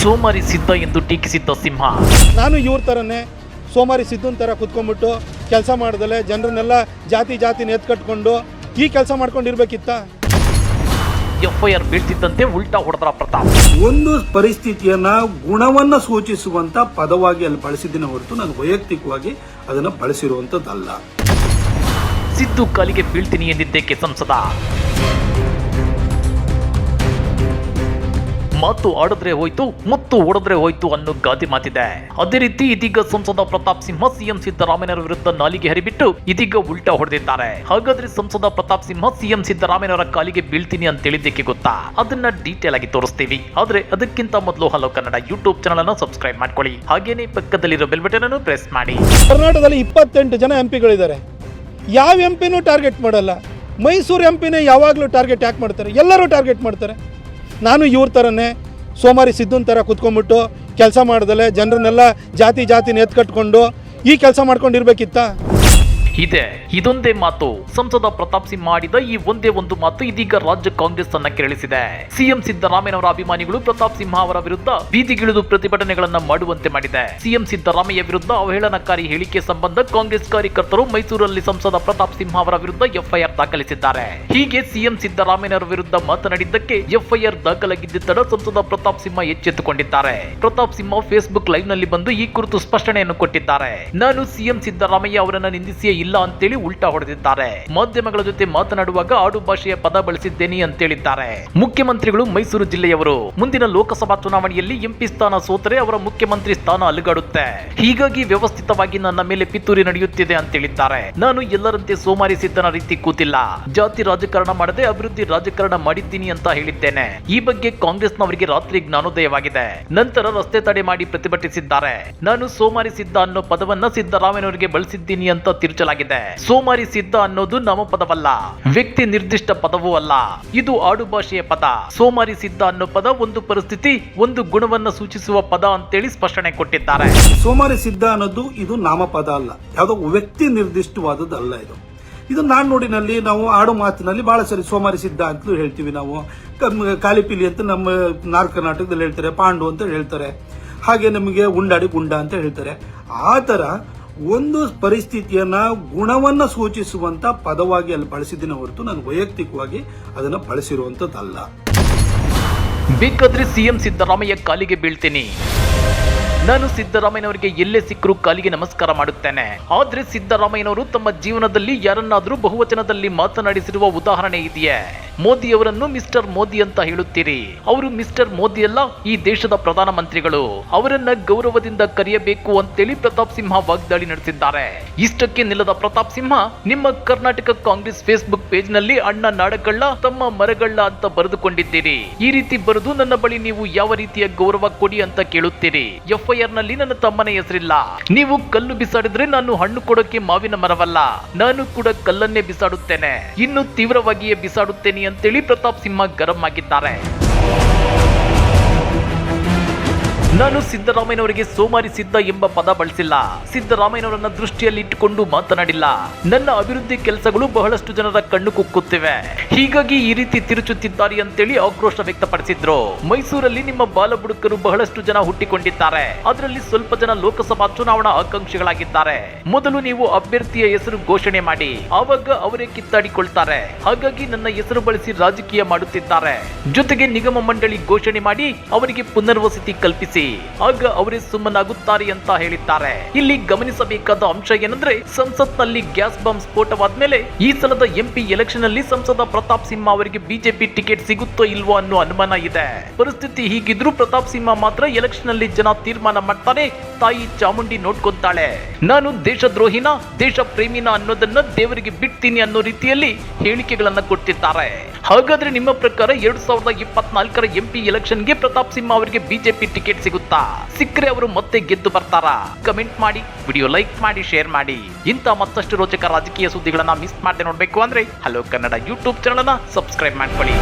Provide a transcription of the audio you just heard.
ಸೋಮಾರಿ ಸಿದ್ಧ ಎಂದು ಟೀಕಿಸಿದ್ದ ಸಿಂಹ. ನಾನು ಇವ್ರ ಥರನೇ ಸೋಮಾರಿ ಸಿದ್ಧನ ಥರ ಕುತ್ಕೊಂಡ್ಬಿಟ್ಟು ಕೆಲಸ ಮಾಡ್ದಲೆ ಜನರನ್ನೆಲ್ಲ ಜಾತಿ ಜಾತಿನ ಎತ್ಕಟ್ಕೊಂಡು ಈ ಕೆಲಸ ಮಾಡ್ಕೊಂಡಿರ್ಬೇಕಿತ್ತ? ಎಫ್ಐಆರ್ ಬೀಳ್ತಿದ್ದಂತೆ ಉಲ್ಟಾ ಹೊಡೆದ್ರ ಪ್ರತಾಪ್. ಒಂದು ಪರಿಸ್ಥಿತಿಯನ್ನ ಗುಣವನ್ನ ಸೂಚಿಸುವಂತ ಪದವಾಗಿ ಅಲ್ಲಿ ಬಳಸಿದ್ದೀನಿ ಹೊರತು ನಾನು ವೈಯಕ್ತಿಕವಾಗಿ ಅದನ್ನ ಬಳಸಿರುವಂತದ್ದಲ್ಲ. ಸಿದ್ದು ಕಾಲಿಗೆ ಬೀಳ್ತೀನಿ ಎಂದಿದ್ದಕ್ಕೆ ಸಂಸದ. ಮಾತು ಆಡಿದ್ರೆ ಹೋಯ್ತು, ಮತ್ತು ಓಡಿದ್ರೆ ಹೋಯ್ತು ಅನ್ನೋ ಗಾದೆ ಮಾತಿದೆ. ಅದೇ ರೀತಿ ಇದೀಗ ಸಂಸದ ಪ್ರತಾಪ್ ಸಿಂಹ, ಸಿಎಂ ಸಿದ್ದರಾಮಯ್ಯರ ವಿರುದ್ಧ ನಾಲಿಗೆ ಹರಿಬಿಟ್ಟು ಇದೀಗ ಉಲ್ಟಾ ಹೊಡೆದಿದ್ದಾರೆ. ಹಾಗಾದ್ರೆ ಸಂಸದ ಪ್ರತಾಪ್ ಸಿಂಹ, ಸಿಎಂ ಸಿದ್ದರಾಮಯ್ಯನವರ ಕಾಲಿಗೆ ಬೀಳ್ತೀನಿ ಅಂತ ಹೇಳಿದ್ದಕ್ಕೆ ಗೊತ್ತಾ? ಅದನ್ನ ಡೀಟೇಲ್ ಆಗಿ ತೋರಿಸ್ತೀವಿ. ಆದ್ರೆ ಅದಕ್ಕಿಂತ ಮೊದಲು ಹಲೋ ಕನ್ನಡ ಯೂಟ್ಯೂಬ್ ಚಾನಲ್ ಅನ್ನು ಸಬ್ಸ್ಕ್ರೈಬ್ ಮಾಡ್ಕೊಳ್ಳಿ. ಹಾಗೇನೆ ಪಕ್ಕದಲ್ಲಿರೋ ಬೆಲ್ ಬಟನ್ ಅನ್ನು ಪ್ರೆಸ್ ಮಾಡಿ. ಕರ್ನಾಟಕದಲ್ಲಿ ಇಪ್ಪತ್ತೆಂಟು ಜನ ಎಂ ಪಿಗಳಿದ್ದಾರೆ ಯಾವ ಎಂ ಪಿನೂ ಟಾರ್ಗೆಟ್ ಮಾಡಲ್ಲ. ಮೈಸೂರು ಎಂ ಪಿನೇ ಯಾವಾಗಲೂ ಟಾರ್ಗೆಟ್ ಯಾಕೆ ಮಾಡ್ತಾರೆ? ಎಲ್ಲರೂ ಟಾರ್ಗೆಟ್ ಮಾಡ್ತಾರೆ. ನಾನು ಇವ್ರ ಥರನೇ ಸೋಮಾರಿ ಸಿದ್ಧನ ಥರ ಕುತ್ಕೊಂಡ್ಬಿಟ್ಟು ಕೆಲಸ ಮಾಡ್ದಲೆ, ಜನರನ್ನೆಲ್ಲ ಜಾತಿ ಜಾತಿನ ಎತ್ಕಟ್ಕೊಂಡು ಈ ಕೆಲಸ ಮಾಡ್ಕೊಂಡಿರ್ಬೇಕಿತ್ತ? ಇದೆ. ಇದೊಂದೇ ಮಾತು ಸಂಸದ ಪ್ರತಾಪ್ ಸಿಂಹ ಮಾಡಿದ ಈ ಒಂದೇ ಒಂದು ಮಾತು ಇದೀಗ ರಾಜ್ಯ ಕಾಂಗ್ರೆಸ್ ಅನ್ನ ಕೆರಳಿಸಿದೆ. ಸಿಎಂ ಸಿದ್ದರಾಮಯ್ಯನವರ ಅಭಿಮಾನಿಗಳು ಪ್ರತಾಪ್ ಸಿಂಹ ಅವರ ವಿರುದ್ಧ ಬೀದಿಗಿಳಿದು ಪ್ರತಿಭಟನೆಗಳನ್ನ ಮಾಡುವಂತೆ ಮಾಡಿದೆ. ಸಿಎಂ ಸಿದ್ದರಾಮಯ್ಯ ವಿರುದ್ಧ ಅವಹೇಳನಕಾರಿ ಹೇಳಿಕೆ ಸಂಬಂಧ ಕಾಂಗ್ರೆಸ್ ಕಾರ್ಯಕರ್ತರು ಮೈಸೂರಲ್ಲಿ ಸಂಸದ ಪ್ರತಾಪ್ ಸಿಂಹ ಅವರ ವಿರುದ್ಧ ಎಫ್ಐಆರ್ ದಾಖಲಿಸಿದ್ದಾರೆ. ಹೀಗೆ ಸಿಎಂ ಸಿದ್ದರಾಮಯ್ಯನವರ ವಿರುದ್ಧ ಮಾತನಾಡಿದ್ದಕ್ಕೆ ಎಫ್ಐಆರ್ ದಾಖಲಾಗಿದ್ದ ಸಂಸದ ಪ್ರತಾಪ್ ಸಿಂಹ ಎಚ್ಚೆತ್ತುಕೊಂಡಿದ್ದಾರೆ. ಪ್ರತಾಪ್ ಸಿಂಹ ಫೇಸ್ಬುಕ್ ಲೈವ್ನಲ್ಲಿ ಬಂದು ಈ ಕುರಿತು ಸ್ಪಷ್ಟನೆಯನ್ನು ಕೊಟ್ಟಿದ್ದಾರೆ. ನಾನು ಸಿಎಂ ಸಿದ್ದರಾಮಯ್ಯ ಅವರನ್ನು ನಿಂದಿಸಿಯೇ ಇಲ್ಲ ಅಂತೇಳಿ ಉಲ್ಟಾ ಹೊಡೆದಿದ್ದಾರೆ. ಮಾಧ್ಯಮಗಳ ಜೊತೆ ಮಾತನಾಡುವಾಗ ಆಡು ಭಾಷೆಯ ಪದ ಬಳಸಿದ್ದೇನೆ ಅಂತೇಳಿದ್ದಾರೆ. ಮುಖ್ಯಮಂತ್ರಿಗಳು ಮೈಸೂರು ಜಿಲ್ಲೆಯವರು. ಮುಂದಿನ ಲೋಕಸಭಾ ಚುನಾವಣೆಯಲ್ಲಿ ಎಂಪಿ ಸ್ಥಾನ ಸೋತರೆ ಅವರ ಮುಖ್ಯಮಂತ್ರಿ ಸ್ಥಾನ ಅಲುಗಾಡುತ್ತೆ. ಹೀಗಾಗಿ ವ್ಯವಸ್ಥಿತವಾಗಿ ನನ್ನ ಮೇಲೆ ಪಿತೂರಿ ನಡೆಯುತ್ತಿದೆ ಅಂತೇಳಿದ್ದಾರೆ. ನಾನು ಎಲ್ಲರಂತೆ ಸೋಮಾರಿ ಸಿದ್ದನ ರೀತಿ ಕೂತಿಲ್ಲ. ಜಾತಿ ರಾಜಕಾರಣ ಮಾಡದೆ ಅಭಿವೃದ್ಧಿ ರಾಜಕಾರಣ ಮಾಡಿದ್ದೀನಿ ಅಂತ ಹೇಳಿದ್ದೇನೆ. ಈ ಬಗ್ಗೆ ಕಾಂಗ್ರೆಸ್ನವರಿಗೆ ರಾತ್ರಿ ಜ್ಞಾನೋದಯವಾಗಿದೆ. ನಂತರ ರಸ್ತೆ ತಡೆ ಮಾಡಿ ಪ್ರತಿಭಟಿಸಿದ್ದಾರೆ. ನಾನು ಸೋಮಾರಿ ಸಿದ್ಧ ಅನ್ನೋ ಪದವನ್ನ ಸಿದ್ದರಾಮಯ್ಯನವರಿಗೆ ಬಳಸಿದ್ದೀನಿ ಅಂತ ತಿರುಚಲಾಗಿದೆ. ಸೋಮಾರಿ ಸಿದ್ಧ ಅನ್ನೋದು ನಾಮಪದವಲ್ಲ ವ್ಯಕ್ತಿ ನಿರ್ದಿಷ್ಟ ಪದವೂ ಅಲ್ಲ. ಇದು ಆಡು ಭಾಷೆಯ ಪದ. ಸೋಮಾರಿ ಸಿದ್ಧ ಅನ್ನೋ ಪದ ಒಂದು ಪರಿಸ್ಥಿತಿ, ಒಂದು ಗುಣವನ್ನ ಸೂಚಿಸುವ ಪದ ಅಂತೇಳಿ ಸ್ಪಷ್ಟನೆ ಕೊಟ್ಟಿದ್ದಾರೆ. ಸೋಮಾರಿ ಸಿದ್ಧ ಅನ್ನೋದು ಇದು ನಾಮಪದ ಅಲ್ಲ. ಯಾವುದೋ ವ್ಯಕ್ತಿ ನಿರ್ದಿಷ್ಟವಾದದ್ದು ಅಲ್ಲ ಇದು. ಇದು ನಾನ್ ನೋಡಿನಲ್ಲಿ ನಾವು ಆಡು ಮಾತಿನಲ್ಲಿ ಬಹಳ ಸರಿ ಸೋಮಾರಿ ಸಿದ್ಧ ಅಂತಲೂ ಹೇಳ್ತೀವಿ ನಾವು. ಕಾಲಿಪಿಲಿ ಅಂತ ನಮ್ಮ ನಾರ್ ಕರ್ನಾಟಕದಲ್ಲಿ ಹೇಳ್ತಾರೆ, ಪಾಂಡು ಅಂತ ಹೇಳ್ತಾರೆ. ಹಾಗೆ ನಮಗೆ ಉಂಡಾಡಿ ಗುಂಡ ಅಂತ ಹೇಳ್ತಾರೆ. ಆ ತರ ಒಂದು ಪರಿಸ್ಥಿತಿಯನ್ನ ಗುಣವನ್ನ ಸೂಚಿಸುವಂತ ಪದವಾಗಿ ಅಲ್ಲಿ ಬಳಸಿದ್ದೀನಿ ಹೊರತು ನಾನು ವೈಯಕ್ತಿಕವಾಗಿ ಅದನ್ನ ಬಳಸಿರುವಂತದ್ದಲ್ಲ. ಬೇಕಾದ್ರೆ ಸಿಎಂ ಸಿದ್ದರಾಮಯ್ಯ ಕಾಲಿಗೆ ಬೀಳ್ತೀನಿ. ನಾನು ಸಿದ್ದರಾಮಯ್ಯನವರಿಗೆ ಎಲ್ಲೇ ಸಿಕ್ಕರೂ ಕಾಲಿಗೆ ನಮಸ್ಕಾರ ಮಾಡುತ್ತೇನೆ. ಆದ್ರೆ ಸಿದ್ದರಾಮಯ್ಯನವರು ತಮ್ಮ ಜೀವನದಲ್ಲಿ ಯಾರನ್ನಾದರೂ ಬಹುವಚನದಲ್ಲಿ ಮಾತನಾಡಿಸಿರುವ ಉದಾಹರಣೆ ಇದೆಯೇ? ಮೋದಿ ಅವರನ್ನು ಮಿಸ್ಟರ್ ಮೋದಿ ಅಂತ ಹೇಳುತ್ತೀರಿ. ಅವರು ಮಿಸ್ಟರ್ ಮೋದಿ ಅಲ್ಲ, ಈ ದೇಶದ ಪ್ರಧಾನಮಂತ್ರಿಗಳು. ಅವರನ್ನ ಗೌರವದಿಂದ ಕರೆಯಬೇಕು ಅಂತೇಳಿ ಪ್ರತಾಪ್ ಸಿಂಹ ವಾಗ್ದಾಳಿ ನಡೆಸಿದ್ದಾರೆ. ಇಷ್ಟಕ್ಕೆ ನಿಲ್ಲದ ಪ್ರತಾಪ್ ಸಿಂಹ, ನಿಮ್ಮ ಕರ್ನಾಟಕ ಕಾಂಗ್ರೆಸ್ ಫೇಸ್ಬುಕ್ ಪೇಜ್ನಲ್ಲಿ ಅಣ್ಣ ನಾಡಗಳ್ಳ, ತಮ್ಮ ಮರಗಳ್ಳ ಅಂತ ಬರೆದುಕೊಂಡಿದ್ದೀರಿ. ಈ ರೀತಿ ಬರೆದು ನನ್ನ ಬಳಿ ನೀವು ಯಾವ ರೀತಿಯ ಗೌರವ ಕೊಡಿ ಅಂತ ಕೇಳುತ್ತೀರಿ. ಎಫ್ಐಆರ್ನಲ್ಲಿ ನನ್ನ ತಮ್ಮನ ಹೆಸರಿಲ್ಲ. ನೀವು ಕಲ್ಲು ಬಿಸಾಡಿದ್ರೆ ನಾನು ಹಣ್ಣು ಕೊಡೋಕೆ ಮಾವಿನ ಮರವಲ್ಲ. ನಾನು ಕೂಡ ಕಲ್ಲನ್ನೇ ಬಿಸಾಡುತ್ತೇನೆ. ಇನ್ನು ತೀವ್ರವಾಗಿಯೇ ಬಿಸಾಡುತ್ತೇನೆ ಅಂತೇಳಿ ಪ್ರತಾಪ್ ಸಿಂಹ ಗರಂ ಆಗಿದ್ದಾರೆ. ನಾನು ಸಿದ್ದರಾಮಯ್ಯನವರಿಗೆ ಸೋಮಾರಿ ಸಿದ್ಧ ಎಂಬ ಪದ ಬಳಸಿಲ್ಲ. ಸಿದ್ದರಾಮಯ್ಯನವರನ್ನ ದೃಷ್ಟಿಯಲ್ಲಿ ಇಟ್ಟುಕೊಂಡು ಮಾತನಾಡಿಲ್ಲ. ನನ್ನ ಅಭಿವೃದ್ಧಿ ಕೆಲಸಗಳು ಬಹಳಷ್ಟು ಜನರ ಕಣ್ಣು ಕುಕ್ಕುತ್ತಿವೆ. ಹೀಗಾಗಿ ಈ ರೀತಿ ತಿರುಚುತ್ತಿದ್ದಾರೆ ಅಂತೇಳಿ ಆಕ್ರೋಶ ವ್ಯಕ್ತಪಡಿಸಿದ್ರು. ಮೈಸೂರಲ್ಲಿ ನಿಮ್ಮ ಬಾಲಬುಡುಕರು ಬಹಳಷ್ಟು ಜನ ಹುಟ್ಟಿಕೊಂಡಿದ್ದಾರೆ. ಅದರಲ್ಲಿ ಸ್ವಲ್ಪ ಜನ ಲೋಕಸಭಾ ಚುನಾವಣಾ ಆಕಾಂಕ್ಷಿಗಳಾಗಿದ್ದಾರೆ. ಮೊದಲು ನೀವು ಅಭ್ಯರ್ಥಿಯ ಹೆಸರು ಘೋಷಣೆ ಮಾಡಿ, ಆವಾಗ ಅವರೇ ಕಿತ್ತಾಡಿಕೊಳ್ತಾರೆ. ಹಾಗಾಗಿ ನನ್ನ ಹೆಸರು ಬಳಸಿ ರಾಜಕೀಯ ಮಾಡುತ್ತಿದ್ದಾರೆ. ಜೊತೆಗೆ ನಿಗಮ ಮಂಡಳಿ ಘೋಷಣೆ ಮಾಡಿ ಅವರಿಗೆ ಪುನರ್ವಸತಿ ಕಲ್ಪಿಸಿ. ಆಗ ಅವರೇ ಸುಮ್ಮನಾಗುತ್ತಾರೆ ಅಂತ ಹೇಳಿದ್ದಾರೆ. ಇಲ್ಲಿ ಗಮನಿಸಬೇಕಾದ ಅಂಶ ಏನಂದ್ರೆ, ಸಂಸತ್ನಲ್ಲಿ ಗ್ಯಾಸ್ ಬಾಂಬ್ ಸ್ಫೋಟವಾದ ಮೇಲೆ ಈ ಸಲದ ಎಂಪಿ ಎಲೆಕ್ಷನ್ ಅಲ್ಲಿ ಸಂಸದ ಪ್ರತಾಪ್ ಸಿಂಹ ಅವರಿಗೆ ಬಿಜೆಪಿ ಟಿಕೆಟ್ ಸಿಗುತ್ತೋ ಇಲ್ವೋ ಅನ್ನೋ ಅನುಮಾನ ಇದೆ. ಪರಿಸ್ಥಿತಿ ಹೀಗಿದ್ರು ಪ್ರತಾಪ್ ಸಿಂಹ ಮಾತ್ರ ಎಲೆಕ್ಷನ್ ಅಲ್ಲಿ ಜನ ತೀರ್ಮಾನ ಮಾಡ್ತಾರೆ ತಾಯಿ ಚಾಮುಂಡಿ ನೋಡ್ಕೊಂತಾಳೆ. ನಾನು ದೇಶದ್ರೋಹಿನ ದೇಶ ಪ್ರೇಮಿನ ಅನ್ನೋದನ್ನ ದೇವರಿಗೆ ಬಿಡ್ತೀನಿ ಅನ್ನೋ ರೀತಿಯಲ್ಲಿ ಹೇಳಿಕೆಗಳನ್ನ ಕೊಟ್ಟಿದ್ದಾರೆ. ಹಾಗಾದ್ರೆ ನಿಮ್ಮ ಪ್ರಕಾರ ಎರಡ್ ಸಾವಿರದ ಇಪ್ಪತ್ನಾಲ್ಕರ ಎಂಪಿ ಎಲೆಕ್ಷನ್ಗೆ ಪ್ರತಾಪ್ ಸಿಂಹ ಅವರಿಗೆ ಬಿಜೆಪಿ ಟಿಕೆಟ್ ಸಿಗುತ್ತಾ? ಸಿಕ್ಕರೆ ಅವರು ಮತ್ತೆ ಗೆದ್ದು ಬರ್ತಾರಾ? ಕಮೆಂಟ್ ಮಾಡಿ ವಿಡಿಯೋ ಲೈಕ್ ಮಾಡಿ ಶೇರ್ ಮಾಡಿ. ಇಂಥ ಮತ್ತಷ್ಟು ರೋಚಕ ರಾಜಕೀಯ ಸುದ್ದಿಗಳನ್ನ ಮಿಸ್ ಮಾಡದೆ ನೋಡ್ಬೇಕು ಅಂದ್ರೆ hello Kannada YouTube channel subscribe ಮಾಡ್ಕೊಳ್ಳಿ.